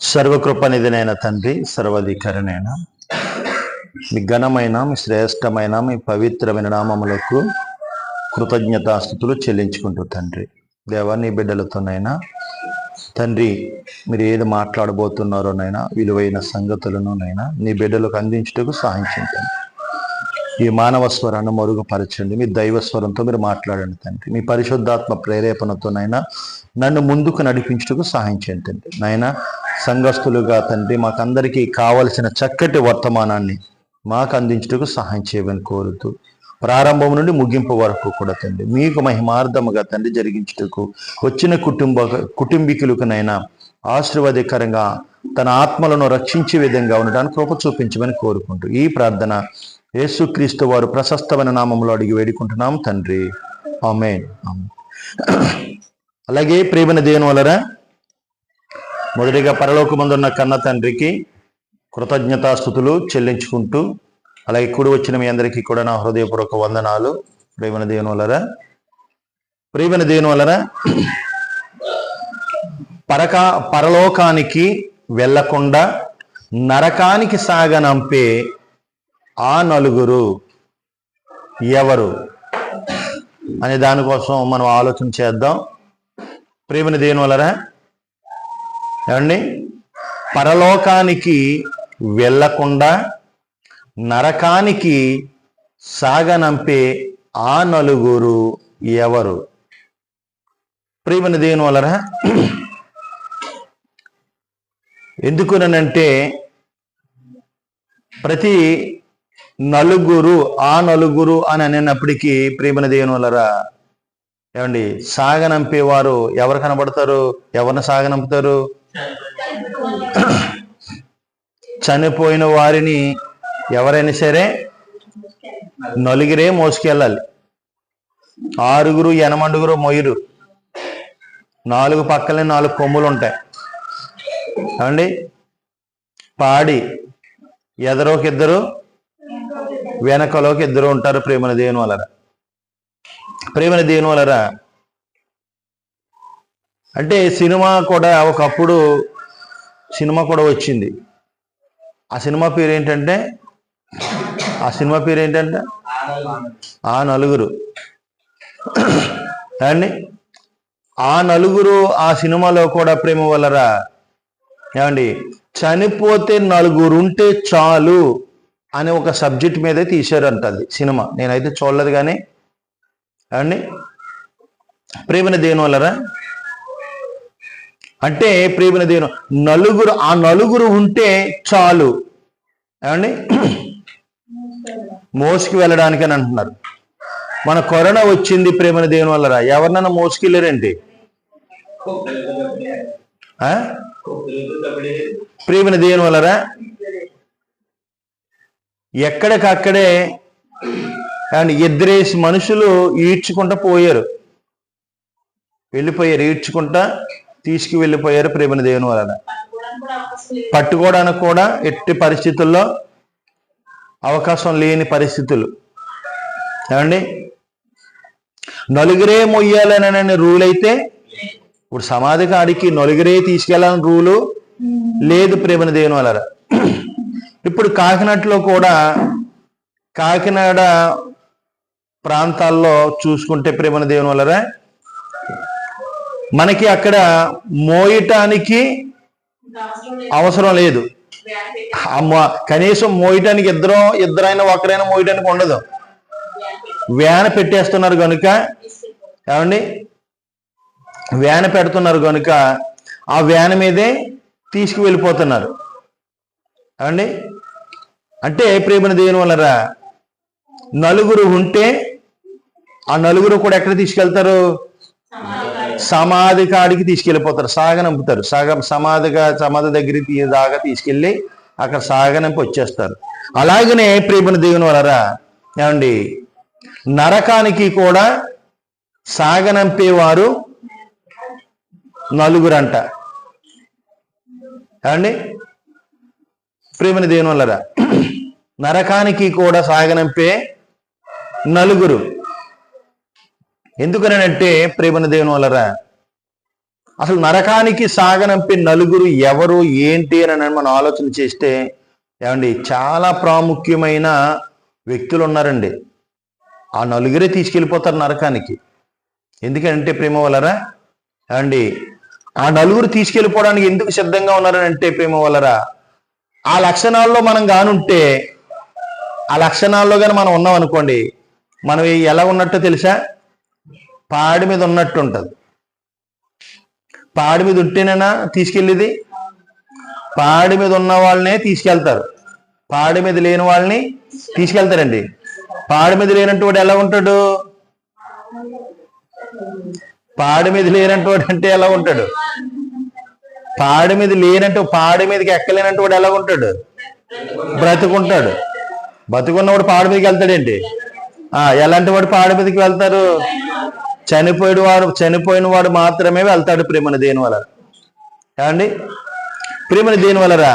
సర్వకృపనిధినైన తండ్రి సర్వాధికారినైన మీ ఘనమైన మీ శ్రేష్టమైన మీ పవిత్రమైన నామములకు కృతజ్ఞతాస్థుతులు చెల్లించుకుంటూ తండ్రి. దేవా నీ బిడ్డలతోనైనా తండ్రి మీరు ఏది మాట్లాడబోతున్నారోనైనా విలువైన సంగతులను నైనా నీ బిడ్డలకు అందించుటకు సహాయించండి ఈ మానవ స్వరాన్ని మరుగుపరచండి. మీ దైవ స్వరంతో మీరు మాట్లాడండి తండ్రి. మీ పరిశుద్ధాత్మ ప్రేరేపణతోనైనా నన్ను ముందుకు నడిపించుటకు సహాయం చేయండి తండ్రి. నాయన సంఘస్థులుగా తండ్రి మాకందరికీ కావలసిన చక్కటి వర్తమానాన్ని మాకు అందించుటకు సహాయం చేయమని కోరుతూ ప్రారంభం నుండి ముగింపు వరకు కూడా తండ్రి మీకు మహిమార్థముగా తండ్రి జరిగించుటకు వచ్చిన కుటుంబ కుటుంబీకులకునైనా ఆశీర్వాదకరంగా తన ఆత్మలను రక్షించే విధంగా ఉండడానికి కృప చూపించమని కోరుకుంటూ ఈ ప్రార్థన యేసుక్రీస్తు వారు ప్రశస్తమైన నామంలో అడిగి వేడుకుంటున్నాం తండ్రి. ఆమెన్. అలాగే ప్రేమని దేవుని వలరా మొదటిగా పరలోకమందున్న కన్న తండ్రికి కృతజ్ఞతాస్థుతులు చెల్లించుకుంటూ అలాగే కూడి వచ్చిన మీ అందరికీ కూడా నా హృదయపూర్వక వందనాలు. ప్రేమన దేవుని వలరా ప్రేమన దేవుని వలరా పరక పరలోకానికి వెళ్ళకుండా నరకానికి సాగనంపే ఆ నలుగురు ఎవరు అనే దానికోసం మనం ఆలోచన చేద్దాం. ప్రేమని దేని వలరా? ఏమండి? పరలోకానికి వెళ్ళకుండా నరకానికి సాగనంపే ఆ నలుగురు ఎవరు? ప్రేమని దేని వలరా? ఎందుకునంటే ప్రతి నలుగురు ఆ నలుగురు అని అనేటప్పటికీ ప్రేమన దేవునులరా ఏమండి సాగనంపేవారు ఎవరు కనబడతారు? ఎవరిని సాగనంపుతారు చనిపోయిన వారిని ఎవరైనా సరే నలుగురే మోసుకెళ్ళాలి. ఆరుగురు ఎనమండుగురు మొయ్యరు. నాలుగు పక్కలే నాలుగు కొమ్ములు ఉంటాయి ఏమండి? పాడి. ఎదరోకిద్దరు ఇద్దరు వెనకలోకి ఇద్దరు ఉంటారు ప్రేమన దేవుని వలన. ప్రేమన దేవుని వలన అంటే సినిమా కూడా ఒకప్పుడు సినిమా కూడా వచ్చింది. ఆ సినిమా పేరు ఏంటంటే ఆ సినిమా పేరు ఏంటంటే ఆ నలుగురు. అండి ఆ నలుగురు ఆ సినిమాలో కూడా ప్రేమ వలరా ఏమండి? చనిపోతే నలుగురు ఉంటే చాలు. అనే ఒక సబ్జెక్ట్ మీదే తీశారంట అది సినిమా. నేనైతే చూడలేదు కానీ అండి ప్రేమని దేని వల్లరా? అంటే ప్రేమన దేను నలుగురు ఆ నలుగురు ఉంటే చాలు. ఏమండి? మోసుకు వెళ్ళడానికి అని అంటున్నారు. మన కరోనా వచ్చింది ప్రేమని దేని వల్లరా? ఎవరినైనా మోసుకెళ్ళారేంటి? ఆ? దేని వల్లరా? ఎక్కడికక్కడే అండ్ ఇద్దరేసి మనుషులు ఈడ్చుకుంటా పోయారు. వెళ్ళిపోయారు ఈడ్చుకుంటా తీసుకు వెళ్ళిపోయారు ప్రేమని దేవుని వలన. పట్టుకోవడానికి కూడా ఎట్టి పరిస్థితుల్లో అవకాశం లేని పరిస్థితులు. ఏమండి? నలుగురే మొయ్యాలనే రూల్ అయితే ఇప్పుడు సమాధి కాడికి నలుగురే తీసుకెళ్ళాలని రూలు లేదు ప్రేమని దేవుని వలన. ఇప్పుడు కాకినాడలో కూడా కాకినాడ ప్రాంతాల్లో చూసుకుంటే ప్రేమణ దేవుని వల్లరా? మనకి అక్కడ మోయటానికి అవసరం లేదు. కనీసం మోయటానికి ఇద్దరు ఇద్దరైనా ఒకరైనా మోయటానికి ఉండదు. వ్యాన్ పెట్టేస్తున్నారు కనుక ఏమండి? వ్యాన్ పెడుతున్నారు కనుక ఆ వ్యాన్ మీదే తీసుకువెళ్ళిపోతున్నారు. ఏమండి? అంటే ప్రేమను దేవుని వలన నలుగురు ఉంటే ఆ నలుగురు కూడా ఎక్కడ తీసుకెళ్తారు? సమాధి కాడికి తీసుకెళ్ళిపోతారు సాగనంపుతారు సాగ సమాధిగా సమాధి దగ్గరికి దాకా తీసుకెళ్ళి అక్కడ సాగనంపు వచ్చేస్తారు. అలాగనే ప్రేమను దేవుని వలరా? ఏమండి? నరకానికి కూడా సాగనంపేవారు నలుగురంట. ఏమండి? ప్రేమని దేవుని వల్లరా నరకానికి కూడా సాగనంపే నలుగురు. ఎందుకనంటే ప్రేమన దేవుని వలరా అసలు నరకానికి సాగనంపే నలుగురు ఎవరు ఏంటి అని మనం ఆలోచన చేస్తే ఏమండి చాలా ప్రాముఖ్యమైన వ్యక్తులు ఉన్నారండి. ఆ నలుగురే తీసుకెళ్ళిపోతారు నరకానికి. ఎందుకంటే ప్రేమ వలరా ఏమండి ఆ నలుగురు తీసుకెళ్ళిపోవడానికి ఎందుకు సిద్ధంగా ఉన్నారని అంటే ప్రేమ వలరా ఆ లక్షణాల్లో మనం కానుంటే ఆ లక్షణాల్లో కానీ మనం ఉన్నాం అనుకోండి మనం ఎలా ఉన్నట్టు తెలుసా? పాడి మీద ఉన్నట్టు ఉంటుంది. పాడి మీద ఉంటేనేనా తీసుకెళ్ళేది? పాడి మీద ఉన్న వాళ్ళనే తీసుకెళ్తారు. పాడి మీద లేని వాళ్ళని తీసుకెళ్తారండి. పాడి మీద లేనంటే వాడు ఎలా ఉంటాడు? పాడి మీద లేనంటే వాడు అంటే ఎలా ఉంటాడు? పాడి మీద లేనంటే పాడి మీదకి ఎక్కలేనంటే వాడు ఎలా ఉంటాడు? బ్రతుకుంటాడు. బతుకున్నవాడు పాడి మీదకి వెళ్తాడండి ఆ ఎలాంటి వాడు పాడు మీదకి వెళ్తారు? చనిపోయిన వాడు చనిపోయిన వాడు మాత్రమే వెళ్తాడు ప్రేమను దేని వల్ల ఏమండి? ప్రేమను దేని వలరా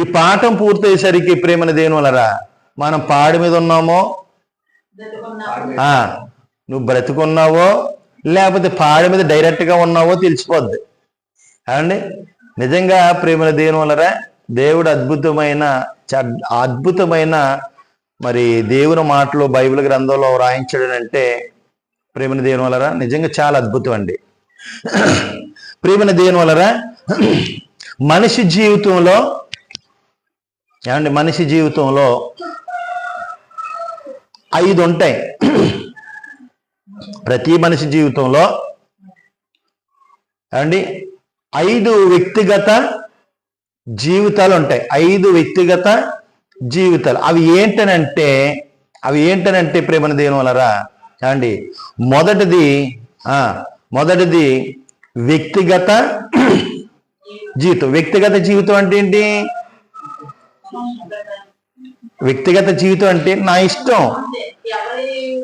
ఈ పాఠం పూర్తయ్యేసరికి ప్రేమను దేని వలరా మనం పాడి మీద ఉన్నామో? ఆ నువ్వు బ్రతుకున్నావో? లేకపోతే పాడి మీద డైరెక్ట్గా ఉన్నావో తెలిసిపోద్ది. ఏమండి? నిజంగా ప్రేమల దేని వలరా దేవుడు అద్భుతమైన అద్భుతమైన మరి దేవుని మాటలు బైబిల్ గ్రంథంలో వ్రాయించడం అంటే ప్రేమన దేవుని వలరా? నిజంగా చాలా అద్భుతం అండి. ప్రేమన దేవుని వలరా? మనిషి జీవితంలో ఏమండి? మనిషి జీవితంలో ఐదు ఉంటాయి. ప్రతి మనిషి జీవితంలో ఏమండి? ఐదు వ్యక్తిగత జీవితాలు ఉంటాయి ఐదు వ్యక్తిగత జీవితాలు. అవి ఏంటనంటే అవి ఏంటనంటే ప్రేమను దేని వలరా? అండి మొదటిది మొదటిది వ్యక్తిగత జీవితం. వ్యక్తిగత జీవితం అంటే ఏంటి? వ్యక్తిగత జీవితం అంటే నా ఇష్టం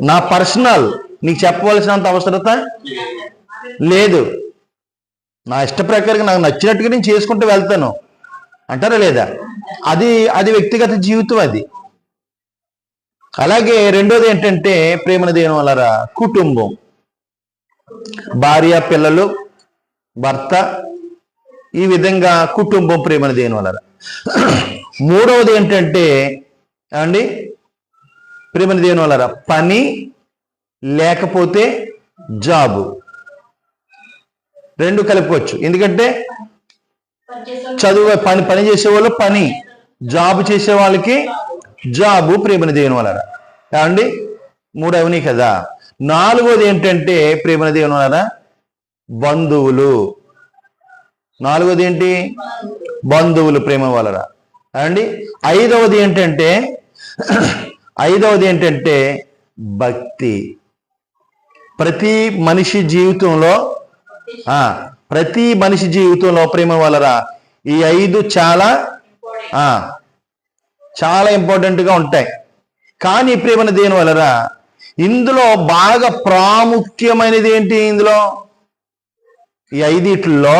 నా పర్సనల్. నీకు చెప్పవలసినంత అవసరత లేదు. నా ఇష్ట ప్రకారం నాకు నచ్చినట్టుగా నేను చేసుకుంటూ వెళ్తాను. అంటారా లేదా? అది అది వ్యక్తిగత జీవితం అది. అలాగే రెండోది ఏంటంటే ప్రేమను దేని వలరా కుటుంబం. భార్య పిల్లలు భర్త ఈ విధంగా కుటుంబం ప్రేమను దేని వలరా మూడవది ఏంటంటే అండి ప్రేమను దేని వలరా పని లేకపోతే జాబు. రెండు కలుపుకోవచ్చు ఎందుకంటే చదువు పని పని చేసే వాళ్ళు పని. జాబ్ చేసే వాళ్ళకి జాబు ప్రేమను దేవుని వలన. ఏమండి? మూడవని కదా. నాలుగోది ఏంటంటే ప్రేమను దేవుని వలన? బంధువులు. నాలుగోది ఏంటి? బంధువులు ప్రేమ వలన. అండి ఐదవది ఏంటంటే ఐదవది ఏంటంటే భక్తి. ప్రతి మనిషి జీవితంలో ప్రతి మనిషి జీవితంలో ప్రేమ వలరా? ఈ ఐదు చాలా చాలా ఇంపార్టెంట్గా ఉంటాయి. కానీ ప్రేమను దేని వలరా? ఇందులో బాగా ప్రాముఖ్యమైనది ఏంటి ఇందులో? ఈ ఐదిట్లో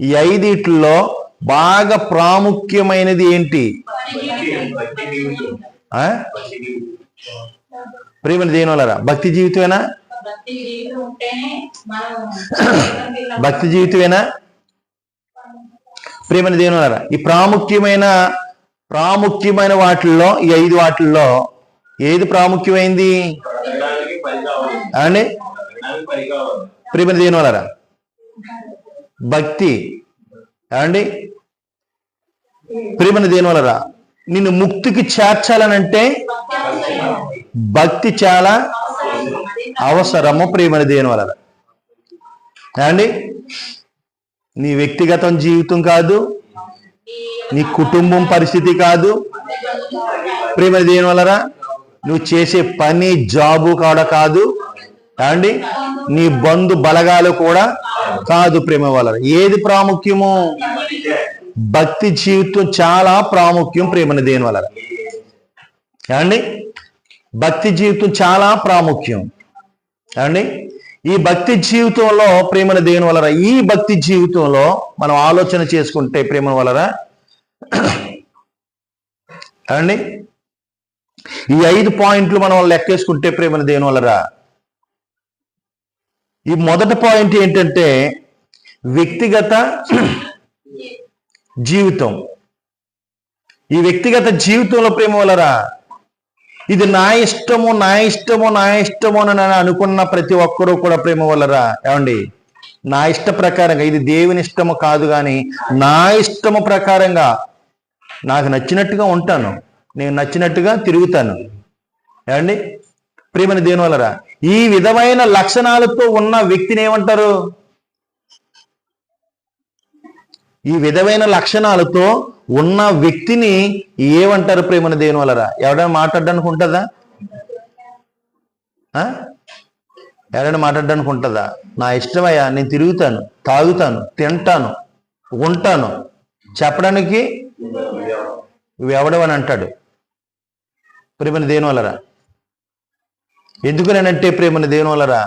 ఈ ఐదిట్లో బాగా ప్రాముఖ్యమైనది ఏంటి? ప్రేమను దేని వలరా? భక్తి జీవితమేనా? భక్తి జీవితమేనా? ప్రేమను దేవునారా ఈ ప్రాముఖ్యమైన ప్రాముఖ్యమైన వాటిల్లో ఈ ఐదు వాటిల్లో ఏది ప్రాముఖ్యమైంది? అండి వినడానికి దేవునారా భక్తి. అండి ప్రేమను దేని నిన్ను ముక్తికి చేర్చాలనంటే భక్తి చాలా అవసరము ప్రేమని దేని వలన. అండి నీ వ్యక్తిగతం జీవితం కాదు నీ కుటుంబం పరిస్థితి కాదు. ప్రేమ దేని వలన నువ్వు చేసే పని జాబు కాడ కాదు. అండి నీ బంధు బలగాలు కూడా కాదు ప్రేమ వలన. ఏది ప్రాముఖ్యము? భక్తి జీవితం చాలా ప్రాముఖ్యం ప్రేమని దేని వలన. అండి భక్తి జీవితం చాలా ప్రాముఖ్యం. ఏమండి? ఈ భక్తి జీవితంలో ప్రేమను దేని వలన? ఈ భక్తి జీవితంలో మనం ఆలోచన చేసుకుంటే ప్రేమ వలన? అండి ఈ ఐదు పాయింట్లు మనం లెక్కేసుకుంటే ప్రేమను దేని వలన? ఈ మొదటి పాయింట్ ఏంటంటే వ్యక్తిగత జీవితం. ఈ వ్యక్తిగత జీవితంలో ప్రేమ వలరా ఇది నా ఇష్టము నా ఇష్టము నా ఇష్టము అని నేను అనుకున్న ప్రతి ఒక్కరూ కూడా ప్రేమ వల్లరా ఏమండి? నా ఇష్ట ప్రకారంగా ఇది దేవుని ఇష్టము కాదు కానీ నా ఇష్టము ప్రకారంగా నాకు నచ్చినట్టుగా ఉంటాను. నేను నచ్చినట్టుగా తిరుగుతాను. ఏమండి? ప్రేమని దేని వల్లరా ఈ విధమైన లక్షణాలతో ఉన్న వ్యక్తిని ఏమంటారు? ఈ విధమైన లక్షణాలతో ఉన్న వ్యక్తిని ఏమంటారు ప్రేమని దేని వలరా ఎవడైనా మాట్లాడడానికి ఉంటుందా ఆ? ఎవరైనా మాట్లాడడానికి ఉంటుందా నా ఇష్టమయ్యా నేను తిరుగుతాను తాగుతాను తింటాను ఉంటాను. చెప్పడానికి నువ్వు ఎవడవని అంటాడు. ప్రేమని దేని వలరా ఎందుకనంటే ప్రేమని దేని వలరా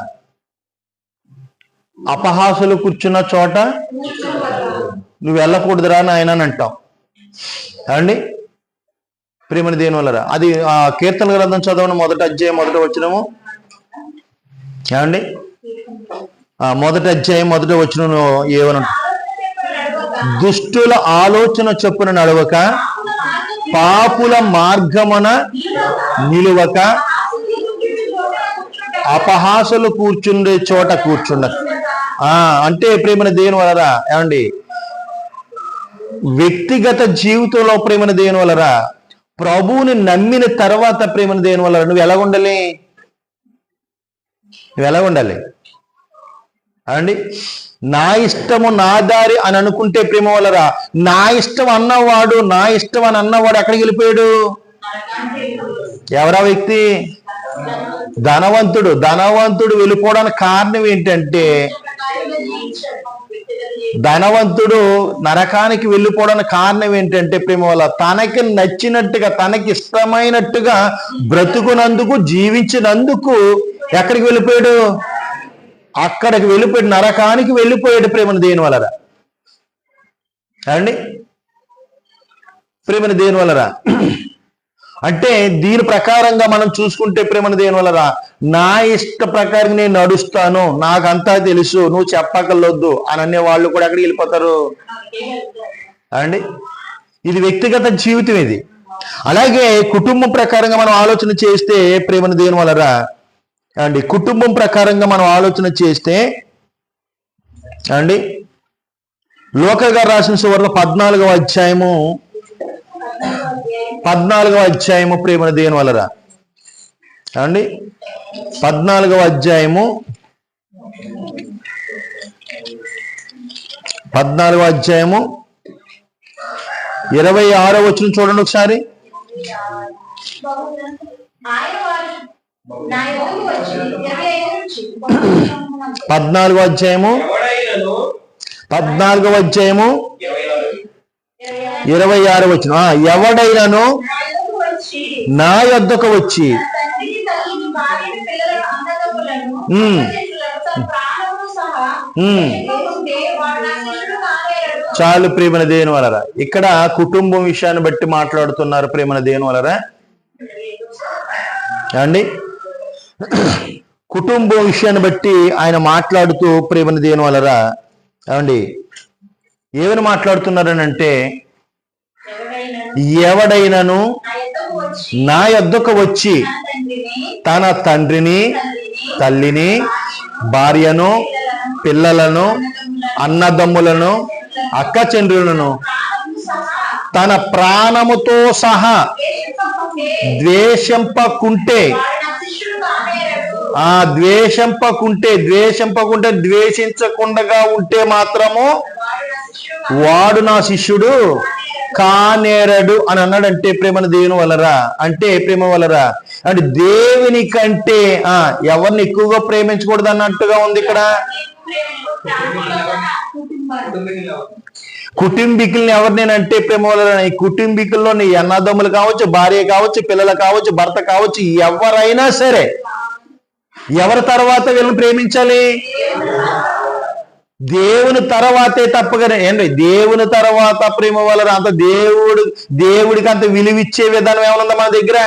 అపహాసులు కూర్చున్న చోట నువ్వు వెళ్ళకూడదురా నాయన అని అంటావు ఏమండి? ప్రేమని దేని వలరా అది ఆ కీర్తన గ్రంథం చదవడం మొదటి అధ్యాయం మొదట వచ్చినము ఏమండి? మొదటి అధ్యాయం మొదట వచ్చిన ఏమను? దుష్టుల ఆలోచన చొప్పున నడవక పాపుల మార్గమున నిలువక అపహాసలు కూర్చుండే చోట కూర్చుండ ఆ అంటే ప్రేమని దేని వలరా ఏమండి? వ్యక్తిగత జీవితంలో ప్రేమను దేని వలరా ప్రభువుని నమ్మిన తర్వాత ప్రేమను దేని వలరా నువ్వు ఎలా ఉండాలి? నువ్వు ఎలా ఉండాలి? అండి నా ఇష్టము నా దారి అని అనుకుంటే ప్రేమ వలరా నా ఇష్టం అన్నవాడు నా ఇష్టం అని అన్నవాడు ఎక్కడికి వెళ్ళిపోయాడు? ఎవరా వ్యక్తి? ధనవంతుడు. ధనవంతుడు వెళ్ళిపోవడానికి కారణం ఏంటంటే ధనవంతుడు నరకానికి వెళ్ళిపోవడానికి కారణం ఏంటంటే ప్రేమ వల్ల తనకి నచ్చినట్టుగా తనకి ఇష్టమైనట్టుగా బ్రతుకునందుకు జీవించినందుకు ఎక్కడికి వెళ్ళిపోయాడు? అక్కడికి వెళ్ళిపోయాడు నరకానికి వెళ్ళిపోయాడు ప్రేమను దేని వలరా అండి ప్రేమను దేని వలరా అంటే దీని ప్రకారంగా మనం చూసుకుంటే ప్రేమను దేని నా ఇష్ట ప్రకారం నేను నడుస్తాను నాకంతా తెలుసు నువ్వు చెప్పకలొద్దు అని అనే వాళ్ళు కూడా అక్కడికి వెళ్ళిపోతారు? అండి? ఇది వ్యక్తిగత జీవితం ఇది. అలాగే కుటుంబం ప్రకారంగా మనం ఆలోచన చేస్తే ప్రేమను దేని వలరా అండి కుటుంబం ప్రకారంగా మనం ఆలోచన చేస్తే అండి లోకగా రాసిన సువర్ణ పద్నాలుగవ అధ్యాయము పద్నాలుగవ అధ్యాయము ప్రేమను దేని వలరా అండి పద్నాలుగవ అధ్యాయము. పద్నాలుగవ అధ్యాయము. ఇరవై ఆరో వచ్చిన చూడండి ఒకసారి. పద్నాలుగో అధ్యాయము. పద్నాలుగో అధ్యాయము. ఇరవై ఆరు వచ్చిన ఎవడైనాను నా యొద్దకు వచ్చి. చాలు ప్రేమన దేని వలరా ఇక్కడ కుటుంబం విషయాన్ని బట్టి మాట్లాడుతున్నారు ప్రేమన దేని వలరా అండి కుటుంబం విషయాన్ని బట్టి ఆయన మాట్లాడుతూ ప్రేమన దేని వలరా ఏమండి? ఏమని మాట్లాడుతున్నారని అంటే ఎవడైనా ఎవడైనను నా యొద్దకు వచ్చి తన తండ్రిని తల్లిని భార్యను పిల్లలను అన్నదమ్ములను అక్క చెండ్రులను ప్రాణమును సహా తన ప్రాణముతో సహా ద్వేషింపకుంటే. ఆ ద్వేషంపకుంటే ద్వేషంపకుంటే ద్వేషించకుండా ఉంటే మాత్రము వాడు నా శిష్యుడు కానేరడు అని అన్నాడంటే ప్రేమను దేవుని వలరా అంటే ప్రేమ వలరా అంటే దేవుని కంటే ఆ ఎవరిని ఎక్కువగా ప్రేమించకూడదు అన్నట్టుగా ఉంది ఇక్కడ. కుటుంబీకుల్ని ఎవరినేనంటే ప్రేమ వలన? ఈ కుటుంబీకుల్లో నీ అన్నదమ్ములు కావచ్చు భార్య కావచ్చు పిల్లలు కావచ్చు భర్త కావచ్చు ఎవరైనా సరే ఎవరి తర్వాత వీళ్ళని ప్రేమించాలి? దేవుని తర్వాతే తప్పగానే ఏంటి? దేవుని తర్వాత ప్రేమ వలన అంత దేవుడు దేవుడికి అంత విలువిచ్చే విధానం ఏమైనా మన దగ్గర?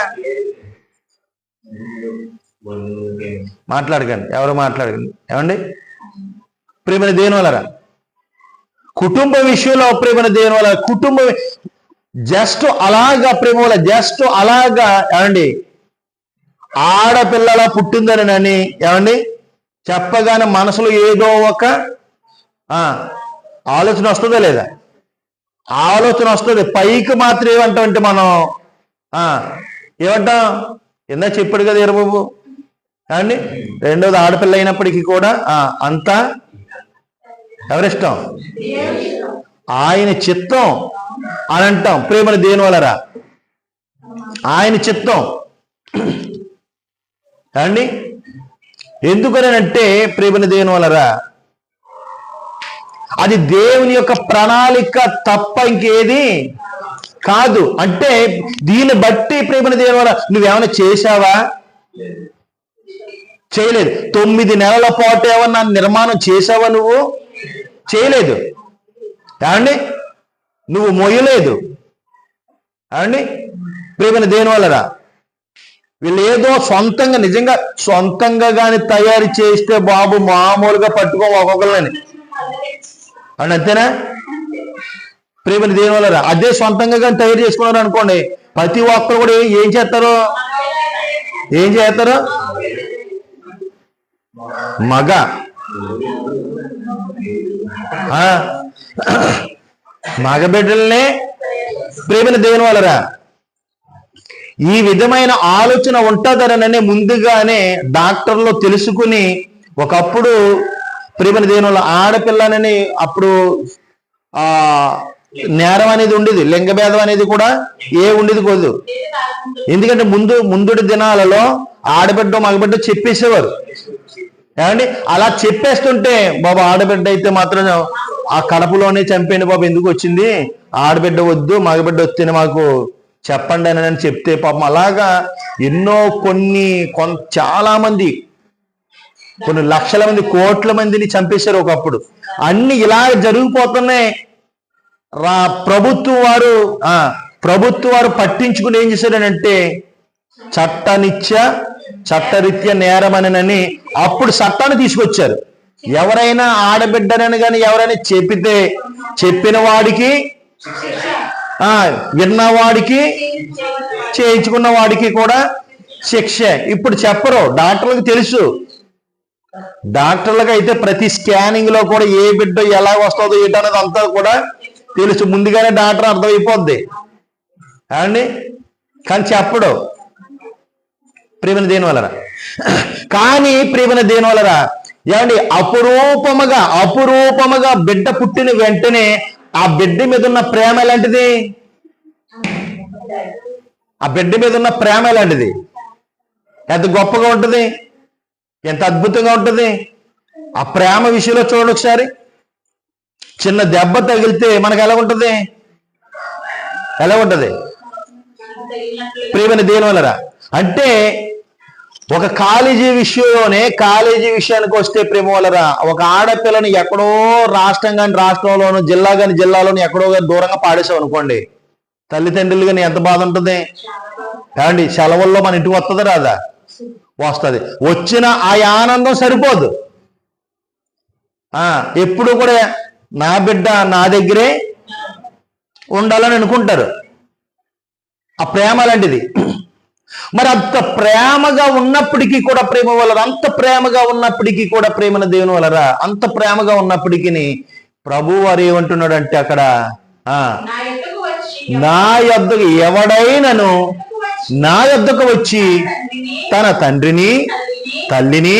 మాట్లాడకండి ఎవరు మాట్లాడకండి? ఏమండి? ప్రేమని దేని వలరా కుటుంబ విషయంలో ప్రేమని దేని వల్ల కుటుంబ జస్ట్ అలాగా ప్రేమ వల్ల జస్ట్ అలాగా ఏమండి? ఆడపిల్లలా పుట్టిందని అని ఏమండి? చెప్పగానే మనసులో ఏదో ఒక ఆలోచన వస్తుందా లేదా? ఆలోచన వస్తుంది. పైకి మాత్రం ఏమంటామంటే మనం ఏమంటాం? ఇందా చెప్పాడు కదా ఎరబాబు అండి రెండోది ఆడపిల్ల అయినప్పటికీ కూడా అంతా ఎవరిష్టం? ఆయన చిత్తం అని అంటాం. ప్రేమను దేని వలరా ఆయన చిత్తం. అండి ఎందుకని అంటే ప్రేమను దేని వలరా అది దేవుని యొక్క ప్రణాళిక తప్ప ఇంకేది కాదు. అంటే దీన్ని బట్టి ప్రేమను దేని నువ్వేమైనా చేశావా? చేయలేదు. తొమ్మిది నెలల పాటు ఏమన్నా నిర్మాణం చేసావా నువ్వు? చేయలేదు. ఏమండి? నువ్వు మొయ్యలేదు. ఏమండి? ప్రేమను దేని వల్లరా వీళ్ళు ఏదో సొంతంగా నిజంగా సొంతంగా కానీ తయారు చేస్తే బాబు మామూలుగా పట్టుకో ఒక్కొక్కరిని అని అంతేనా? ప్రేమని దేని వల్ల అదే సొంతంగా కానీ తయారు చేసుకున్నారు అనుకోండి ప్రతి ఒక్కరు కూడా ఏం- చేస్తారు? ఏం చేస్తారు? మగ. మగ బిడ్డల్నే ప్రేమని దేవుని వలరా ఈ విధమైన ఆలోచన ఉంటుందననే ముందుగానే డాక్టర్లు తెలుసుకుని ఒకప్పుడు ప్రేమని దేవుని ఆడపిల్లనని అప్పుడు ఆ నేరం అనేది ఉండేది. లింగభేదం అనేది కూడా ఏ ఉండేది కాదు. ఎందుకంటే ముందు ముందుటి దినాలలో ఆడబిడ్డ మగబిడ్డ చెప్పేసేవారు. ఏమండి? అలా చెప్పేస్తుంటే బాబు ఆడబిడ్డ అయితే మాత్రం ఆ కడపలోనే చంపేయండి బాబు ఎందుకు వచ్చింది? ఆడబిడ్డ వద్దు మగబిడ్డ వస్తేనే మాకు చెప్పండి అని చెప్తే పాపం అలాగా ఎన్నో కొన్ని కొన్ చాలా మంది కొన్ని లక్షల మంది కోట్ల మందిని చంపేశారు ఒకప్పుడు. అన్ని ఇలా జరిగిపోతున్నాయి. రా ప్రభుత్వం వారు ఆ ప్రభుత్వం వారు పట్టించుకుని ఏం చేశారనంటే చట్టనిత్య చట్టరీత్యా నేరమనని అప్పుడు చట్టాన్ని తీసుకొచ్చారు. ఎవరైనా ఆడబిడ్డనని కానీ ఎవరైనా చెప్పితే చెప్పిన వాడికి ఆ విన్నవాడికి చేయించుకున్న వాడికి కూడా శిక్ష. ఇప్పుడు చెప్పరు డాక్టర్లకు తెలుసు. డాక్టర్లకు అయితే ప్రతి స్కానింగ్లో కూడా ఏ బిడ్డ ఎలా వస్తుందో ఏంటనేది అంతా కూడా తెలుసు. ముందుగానే డాక్టర్ అర్థమైపోద్ది. అండి కానీ చెప్పడు. ప్రేమను దేని వలన? కానీ ప్రేమను దేని వలన? ఏమండి? అపురూపముగా అపురూపముగా బిడ్డ పుట్టిన వెంటనే ఆ బిడ్డ మీద ఉన్న ప్రేమ ఎలాంటిది? ఆ బిడ్డ మీద ఉన్న ప్రేమ ఎలాంటిది? ఎంత గొప్పగా ఉంటుంది? ఎంత అద్భుతంగా ఉంటుంది? ఆ ప్రేమ విషయంలో చూడండి ఒకసారి. చిన్న దెబ్బ తగిలితే మనకు ఎలా ఉంటుంది? ఎలా ఉంటుంది? ప్రేమని దేని వలరా అంటే ఒక కాలేజీ విషయంలోనే కాలేజీ విషయానికి వస్తే ప్రేమ వలరా ఒక ఆడపిల్లని ఎక్కడో రాష్ట్రం కానీ రాష్ట్రంలోను జిల్లా కానీ జిల్లాలోను ఎక్కడో కానీ దూరంగా పాడేసాం అనుకోండి తల్లిదండ్రులు కానీ ఎంత బాధ ఉంటుంది? ఏమండి సెలవుల్లో మన ఇంటికి వస్తుంది రాదా? వస్తుంది. వచ్చిన ఆ ఆనందం సరిపోదు. ఆ ఎప్పుడు కూడా నా బిడ్డ నా దగ్గరే ఉండాలని అనుకుంటారు. ఆ ప్రేమ లాంటిది. మరి అంత ప్రేమగా ఉన్నప్పటికీ కూడా ప్రేమ వలన అంత ప్రేమగా ఉన్నప్పటికీ కూడా ప్రేమన దేవుని వలరా అంత ప్రేమగా ఉన్నప్పటికీ ప్రభు వారు ఏమంటున్నాడు అంటే అక్కడ నా యొద్దకు ఎవడైనను నా యొద్దకు వచ్చి తన తండ్రిని తల్లిని,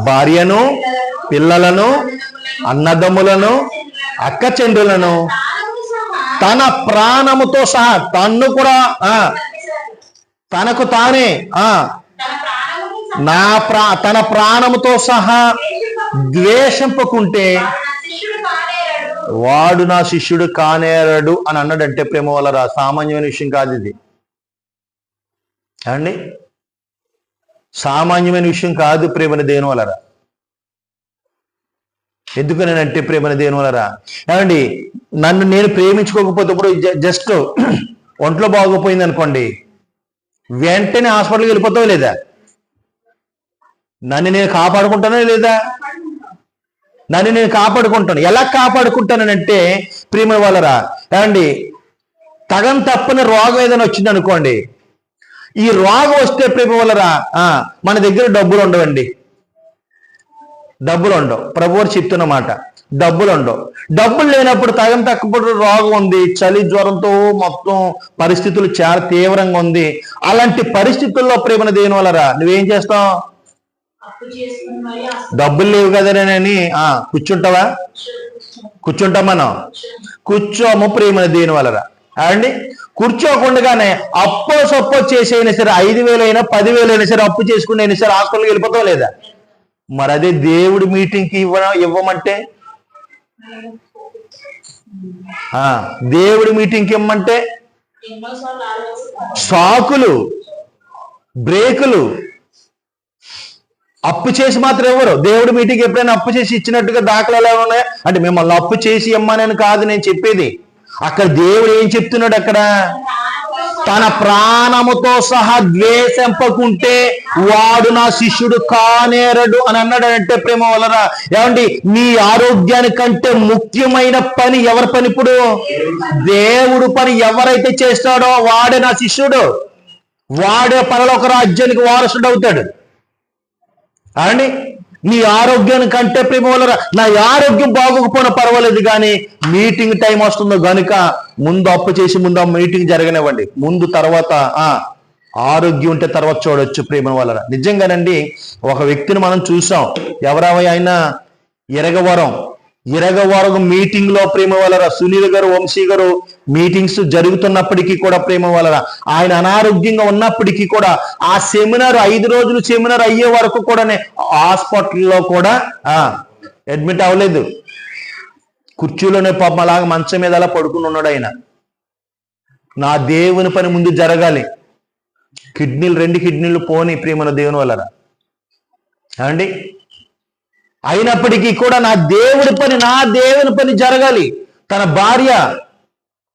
భార్యను పిల్లలను అన్నదమ్ములను అక్క చెండులను తన ప్రాణముతో సహా తన్ను కూడా ఆ తనకు తానే ఆ నా ప్రా తన ప్రాణముతో సహా ద్వేషింపకుంటే వాడు నా శిష్యుడు కానేరడు అని అన్నాడంటే ప్రేమ వల్ల సామాన్యమైన విషయం కాదు ఇది. అండి సామాన్యమైన విషయం కాదు ప్రేమని దేనివలరా? ఎందుకు ఎందుకనంటే ప్రేమని దేని వలరా ఏమండి నన్ను నేను ప్రేమించుకోకపోతే ఇప్పుడు జస్ట్ ఒంట్లో బాగోపోయింది అనుకోండి వెంటనే హాస్పిటల్కి వెళ్ళిపోతావు లేదా? నన్ను నేను కాపాడుకుంటానా లేదా? నన్ను నేను కాపాడుకుంటాను. ఎలా కాపాడుకుంటానంటే ప్రేమ వాళ్ళరా ఏమండి తగం తప్పని రోగం ఏదైనా వచ్చింది అనుకోండి ఈ రోగం వస్తే ప్రేమ ఆ, మన దగ్గర డబ్బులు ఉండవండి. డబ్బులు ఉండవు. ప్రభువారు చెప్తున్నమాట డబ్బులు ఉండవు. డబ్బులు లేనప్పుడు తగం తక్కువ రోగం ఉంది. చలి జ్వరంతో మొత్తం పరిస్థితులు చాలా తీవ్రంగా ఉంది. అలాంటి పరిస్థితుల్లో ప్రేమను దేని వలరా నువ్వేం చేస్తావు? డబ్బులు లేవు కదనని ఆ కూర్చుంటావా? కూర్చుంటాం మనం. కూర్చోము ప్రేమను దేని వలరా అండి? కూర్చోకుండానే అప్పో సప్పో చేసైనా సరే ఐదు వేలైనా పదివేలు అయినా సరే అప్పు చేసుకుని అయినా సరే హాస్పిటల్కి వెళ్ళిపోతావు లేదా? మరి అదే దేవుడి మీటింగ్కి ఇవ్వ ఇవ్వమంటే? దేవుడి మీటింగ్కి ఇవ్వమంటే షాకులు బ్రేకులు. అప్పు చేసి మాత్రం ఎవరు దేవుడి మీటింగ్ ఎప్పుడైనా అప్పు చేసి ఇచ్చినట్టుగా దాఖలాలు ఎలా ఉన్నాయి? అంటే మిమ్మల్ని అప్పు చేసి ఇమ్మనని కాదు నేను చెప్పేది. అక్కడ దేవుడు ఏం చెప్తున్నాడు అక్కడ? తన ప్రాణముతో సహా ద్వేషింపకుంటే వాడు నా శిష్యుడు కానేరడు అని అన్నాడు అంటే ప్రేమ వలరా. ఏమండి నీ ఆరోగ్యానికంటే ముఖ్యమైన పని ఎవరి పని ఇప్పుడు? దేవుడు పని ఎవరైతే చేస్తాడో వాడే నా శిష్యుడు. వాడే పరలోక రాజ్యానికి వారసుడు అవుతాడు. అండి నీ ఆరోగ్యానికి కంటే ప్రేమ వలన నా ఆరోగ్యం బాగోకపోయినా పర్వాలేదు కానీ మీటింగ్ టైం వస్తుందో గనుక ముందు అప్పు చేసి ముందు ఆ మీటింగ్ జరగనివ్వండి. ముందు తర్వాత ఆ ఆరోగ్యం ఉంటే తర్వాత చూడొచ్చు ప్రేమ వలన. నిజంగానండి ఒక వ్యక్తిని మనం చూసాం. ఎవరవ ఆయన? ఇరగవరం. ఇరగవరం మీటింగ్లో ప్రేమ వలన సునీల్ గారు వంశీ గారు మీటింగ్స్ జరుగుతున్నప్పటికీ కూడా ప్రేమ వలన. ఆయన అనారోగ్యంగా ఉన్నప్పటికీ కూడా ఆ సెమినార్ ఐదు రోజులు సెమినార్ అయ్యే వరకు కూడా హాస్పిటల్లో కూడా అడ్మిట్ అవ్వలేదు. కుర్చీలోనే పాపం అలాగ మంచం మీద అలా పడుకుని ఉన్నాడు ఆయన. నా దేవుని పని ముందు జరగాలి. కిడ్నీలు రెండు కిడ్నీలు పోని ప్రేమన దేవుని వలన. అండి అయినప్పటికీ కూడా నా దేవుడి పని నా దేవుని పని జరగాలి. తన భార్య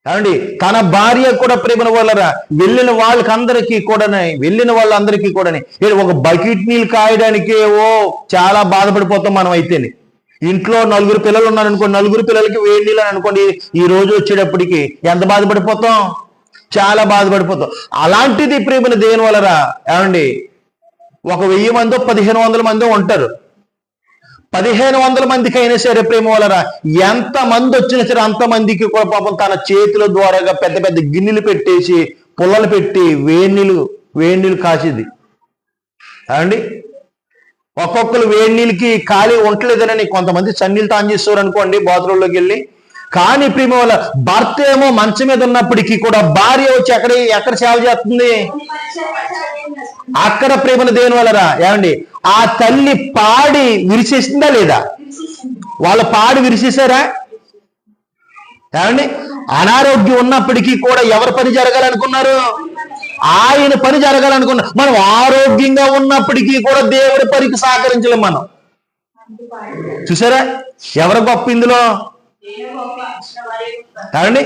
ఏమండి? తన భార్య కూడా ప్రేమను వల్లరా వెళ్ళిన వాళ్ళకందరికీ కూడానే వెళ్ళిన వాళ్ళందరికీ కూడానే. ఒక బకెట్ నీళ్ళు కాయడానికి ఓ చాలా బాధపడిపోతాం మనం అయితేనే. ఇంట్లో నలుగురు పిల్లలు ఉన్నారు అనుకోండి నలుగురు పిల్లలకి వేడి నీళ్ళు అని అనుకోండి ఈ రోజు వచ్చేటప్పటికి ఎంత బాధపడిపోతాం? చాలా బాధపడిపోతాం. అలాంటిది ప్రేమను దేని వలరా? ఏమండి? ఒక వెయ్యి మందో పదిహేను వందల మందో ఉంటారు. పదిహేను వందల మందికి అయినా సరే ప్రేమ వలన ఎంత మంది వచ్చినా సరే అంత మందికి కూడా పాపం తన చేతుల ద్వారాగా పెద్ద పెద్ద గిన్నెలు పెట్టేసి పుల్లలు పెట్టి వేణీలు వేణీలు కాసేది. అండి ఒక్కొక్కరు నీళ్ళకి ఖాళీ ఉండలేదనని కొంతమంది చన్నీళ్ళు తాన్ చేస్తారు అనుకోండి బాత్రూంలోకి వెళ్ళి కానీ ప్రేమ వల్ల భర్త ఏమో మంచం మీద ఉన్నప్పటికీ కూడా భార్య వచ్చి ఎక్కడ ఎక్కడ సేవ చేస్తుంది? అక్కడ ప్రేమను దేని వలరా ఏమండి? ఆ తల్లి పాడి విరిచేసిందా లేదా? వాళ్ళ పాడి విరిచేశారా ఏమండి? అనారోగ్యం ఉన్నప్పటికీ కూడా ఎవరు పని జరగాలనుకున్నారు? ఆయన పని జరగాలనుకున్నారు. మనం ఆరోగ్యంగా ఉన్నప్పటికీ కూడా దేవుడి పనికి సహకరించలేం మనం. చూసారా? ఎవరు గొప్ప ఇందులో? ఏమండి?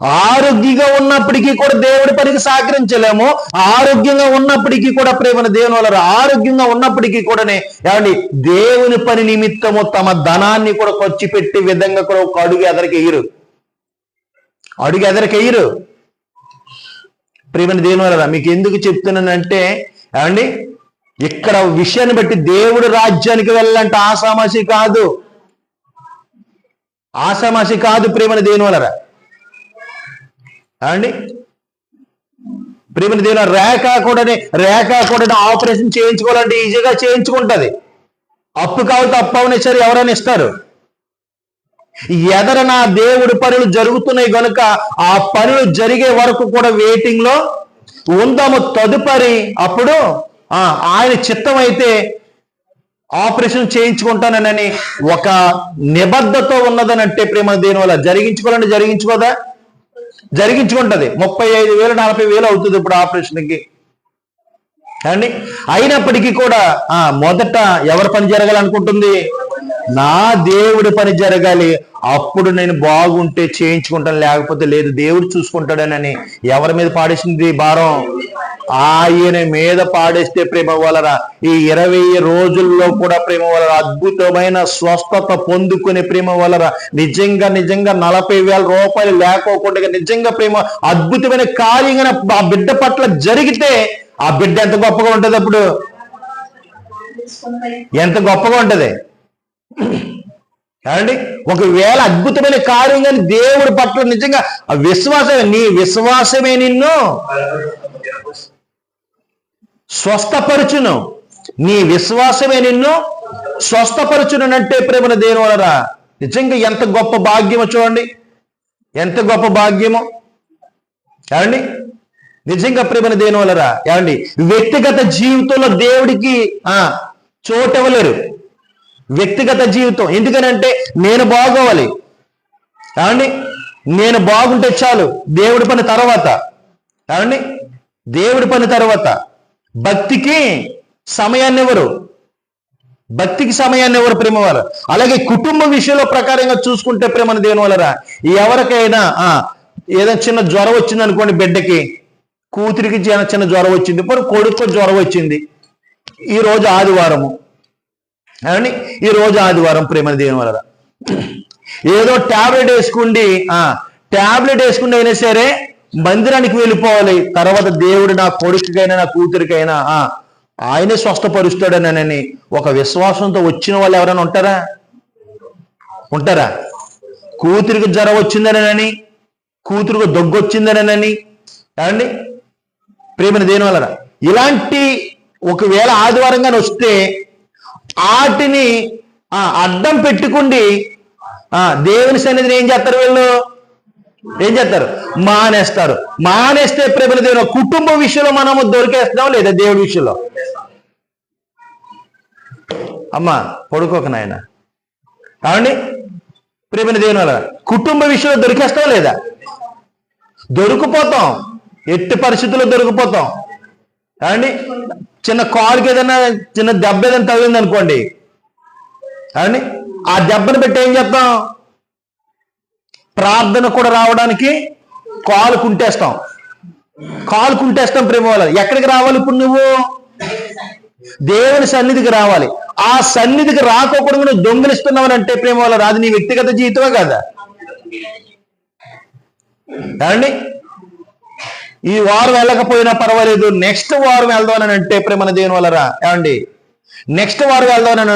ఆరోగ్యంగా ఉన్నప్పటికీ కూడా దేవుడి పనికి సహకరించలేము. ఆరోగ్యంగా ఉన్నప్పటికీ కూడా ప్రేమను దేవుని వల్ల ఆరోగ్యంగా ఉన్నప్పటికీ కూడానే ఏమండి దేవుని పని నిమిత్తము తమ ధనాన్ని కూడా ఖర్చు పెట్టే విధంగా కూడా ఒక అడుగు ఎదరికి ఎయ్యరు అడుగు ఎదరికి ఎయ్యరు ప్రేమని దేవుని వల్ల మీకు ఎందుకు చెప్తున్నానంటే ఏమండి ఇక్కడ విషయాన్ని బట్టి దేవుడు రాజ్యానికి వెళ్ళాలంటే ఆసామాసి కాదు. ఆసామాసి కాదు ప్రేమని దేని వలన అండి ప్రేమని దేవుని రేఖ కూడానే రేఖ కూడా ఆపరేషన్ చేయించుకోవాలంటే ఈజీగా చేయించుకుంటది. అప్పు కావాలి అప్పు అవునే సరే ఎవరైనా ఇస్తారు. ఎదర నా దేవుడి పనులు జరుగుతున్నాయి గనుక ఆ పనులు జరిగే వరకు కూడా వెయిటింగ్లో ఉందాము తదుపరి అప్పుడు ఆ ఆయన చిత్తం అయితే ఆపరేషన్ చేయించుకుంటానని ఒక నిబద్ధతో ఉన్నదని అంటే ప్రేమ దేని వల్ల? జరిగించుకోవాలంటే జరిగించుకోదా? జరిగించుకుంటది. ముప్పై ఐదు వేలు నలభై వేలు అవుతుంది ఇప్పుడు ఆపరేషన్కి. అండి? అయినప్పటికీ కూడా ఆ మొదట ఎవరి పని జరగాలనుకుంటుంది? నా దేవుడి పని జరగాలి. అప్పుడు నేను బాగుంటే చేయించుకుంటాను లేకపోతే లేదు దేవుడు చూసుకుంటాడనని ఎవరి మీద పాడేసింది భారం? ఆయన మీద పాడేస్తే ప్రేమ వలన ఈ ఇరవై రోజుల్లో కూడా ప్రేమ వలన అద్భుతమైన స్వస్థత పొందుకునే ప్రేమ వలన నిజంగా నిజంగా నలభై వేల రూపాయలు లేకోకుండా నిజంగా ప్రేమ అద్భుతమైన కార్యంగా ఆ బిడ్డ పట్ల జరిగితే ఆ బిడ్డ ఎంత గొప్పగా ఉంటది అప్పుడు? ఎంత గొప్పగా ఉంటది? ఏమండి? ఒకవేళ అద్భుతమైన కార్యం కానీ దేవుడి పట్ల నిజంగా ఆ విశ్వాసమే నీ విశ్వాసమే నిన్ను స్వస్థపరచును. నీ విశ్వాసమే నిన్ను స్వస్థపరచును అంటే ప్రేమన దేని నిజంగా ఎంత గొప్ప భాగ్యమో చూడండి. ఎంత గొప్ప భాగ్యమో. ఏమండి? నిజంగా ప్రేమను దేని వలన ఏమండి? వ్యక్తిగత జీవితంలో దేవుడికి ఆ చోటు ఇవ్వలేరు వ్యక్తిగత జీవితం. ఎందుకనంటే నేను బాగోవాలి. ఏమండి? నేను బాగుంటే చాలు దేవుడి పని తర్వాత. ఏమండి? దేవుడి పని తర్వాత. భక్తికి సమయాన్ని ఎవరు భక్తికి సమయాన్ని ఎవరు ప్రేమ వారు అలాగే కుటుంబ విషయంలో ప్రకారంగా చూసుకుంటే ప్రేమను దేని వలరా ఎవరికైనా ఆ ఏదైనా చిన్న జ్వరం వచ్చింది అనుకోండి బిడ్డకి కూతురికి చిన్న చిన్న జ్వరం వచ్చింది మరి కొడుకు జ్వరం వచ్చింది ఈ రోజు ఆదివారము. ఏమండి? ఈ రోజు ఆదివారం ప్రేమను దేని వలన. ఏదో టాబ్లెట్ వేసుకుండి ఆ టాబ్లెట్ వేసుకుండి అయినా సరే మందిరానికి వెళ్ళిపోవాలి. తర్వాత దేవుడు నా కొడుకుకైనా నా కూతురికైనా ఆయనే స్వస్థపరుస్తాడనని ఒక విశ్వాసంతో వచ్చిన వాళ్ళు ఎవరైనా ఉంటారా? ఉంటారా? కూతురికి జ్వరం వచ్చిందనని కూతురుకు దొగ్గొచ్చిందనని ఏమండి? ప్రేమను దేని వలన? ఇలాంటి ఒకవేళ ఆదివారంగా వస్తే ఆటిని అడ్డం పెట్టుకుండి దేవుని సన్నిధిని ఏం చేస్తారు వీళ్ళు? ఏం చేస్తారు? మానేస్తారు. మానేస్తే ప్రభుల దేవుని కుటుంబ విషయంలో మనము దొరికేస్తున్నాం లేదా దేవుడి విషయంలో? అమ్మా పడుకోక నాయన. కావండి ప్రేమల దేవుని వల్ల కుటుంబ విషయంలో దొరికేస్తాం లేదా? దొరికిపోతాం. ఎట్టి పరిస్థితుల్లో దొరికిపోతాం. కావండి చిన్న కాలుకి ఏదైనా చిన్న దెబ్బ ఏదైనా తగిలింది అనుకోండి కావండి ఆ దెబ్బను పెట్టి ఏం చేస్తాం? ప్రార్థన కూడా రావడానికి కాలు కుంటేస్తాం. కాలు కుంటేస్తాం ప్రేమ వల్ల. ఎక్కడికి రావాలి ఇప్పుడు నువ్వు? దేవుని సన్నిధికి రావాలి. ఆ సన్నిధికి రాకోకుండా నువ్వు దొంగిలిస్తున్నావు అంటే ప్రేమ వల్ల రాదు. నీ వ్యక్తిగత జీవితమే కదా? ఏమండి? ఈ వారం వెళ్ళకపోయినా పర్వాలేదు. నెక్స్ట్ వారం వెళ్దాం అని అంటే ప్రేమ దేవుని వల్ల ఏమండి? నెక్స్ట్ వారం వెళ్దాం అని